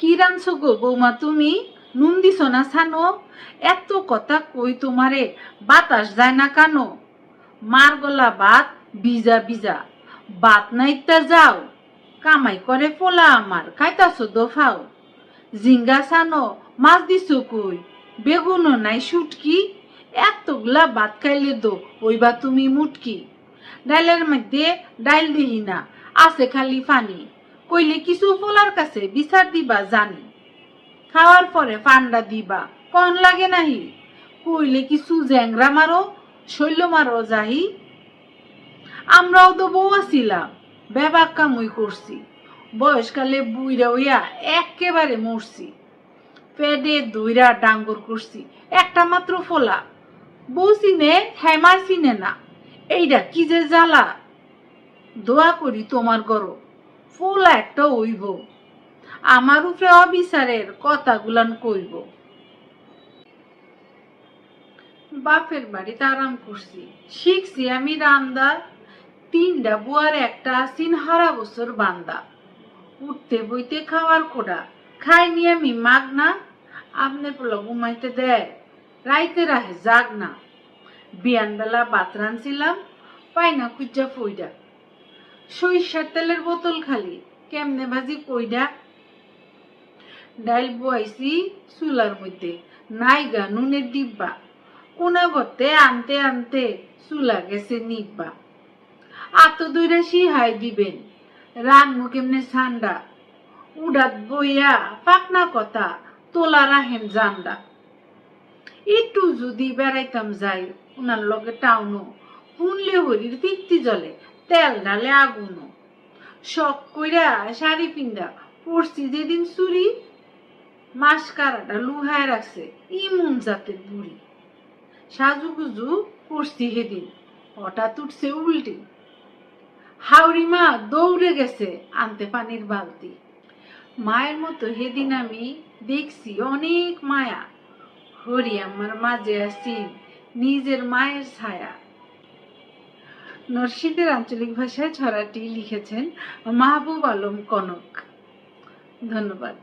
কি রানছো গো বৌমা তুমি? নুন দিছ না ছানো? এত কথা কই তোমারে? বাতাস যায় না কানো? মার গলা ভাত বিজা বিজা বাত নাইতা যাও। কামাই করে পোলা আমার, খাইতাছো দফাও জিঙ্গা ছানো, মাছ দিছ কই? বেগুনও নাই শুটকি? এতগুলা ভাত খাইলে দো ওইবা তুমি মুটকি। ডাইলের মধ্যে ডাইল দিহি না, আছে খালি পানি। কইলে কিছু পোলার কাছে বিচার দিবা জানি। খাওয়ার পরে পান্ডা দিবা, কন লাগে নাহি? কইলে কিছু জ্যাংরা মারো, শৈল মারো যাহি। আমরাও তো বউ আছিলাম, বেবাক কামুই করছি। বয়সকালে বুইরা উইয়া একেবারে মরছি। পেডে দুইরা ডাঙ্গর করছি, একটা মাত্র ফোলা। বউ চিনে, হেমার চিনে না। এইটা কি যে জ্বালা? দোয়া করি তোমার গরো ফোলা একটা হইব আমার উপরে অবিচারের কথাগুলান কইব। বাপের বাড়িতে আরাম করছি। শিখছি আমি রান্দা তিনটা বুয়ার একটা আসিন হারা বছর বান্দা। উঠতে বইতে খাওয়ার কোডা খাইনি আমি মাগ না আপনি পোলা ঘুমাইতে দেয়, রাইতে রাহে জাগ না বিয়ান বেলা ভাত রানছিলাম পাই না কুজ্জা ফইডা। সরিষার তেলের বোতল খালি। কেমনে ভাজি কইডা ডাইল বয়াইছি চুলার মধ্যে। নাইগা নুনের ডিব্বা। কোনা গতে আনতে আনতে চুলা গেছে নিব্বা। আত দুইটা সিহাই দিবেন। রান্নু কেমনে ঠান্ডা উড়াত বইয়া পাকনা কথা তোলা রাহেন জান্ডা। একটু যদি বেড়াইতাম যাই, উনার লগে টাউনো শুনলে হরির পিত্তি জলে। তেল ঢালে আগুনো। শখ কইরা শাড়ি পিন্দা পড়ছি যেদিন চুরি মাস কারাটা লুহায় রাখছে ইমুন জাতের বুড়ি। সাজুগুজু পড়ছি সেদিন, হঠাৎ উঠছে উল্টি। মা দৌড়ে গেছে আনতে পানির বালতি। মায়ের মতো সেদিন আমি দেখছি অনেক মায়া। হরি আমার মাঝে আছি, নিজের মায়ের ছায়া। নরসিংদের আঞ্চলিক ভাষায় ছড়াটি লিখেছেন মাহবুব আলম কনক। ধন্যবাদ।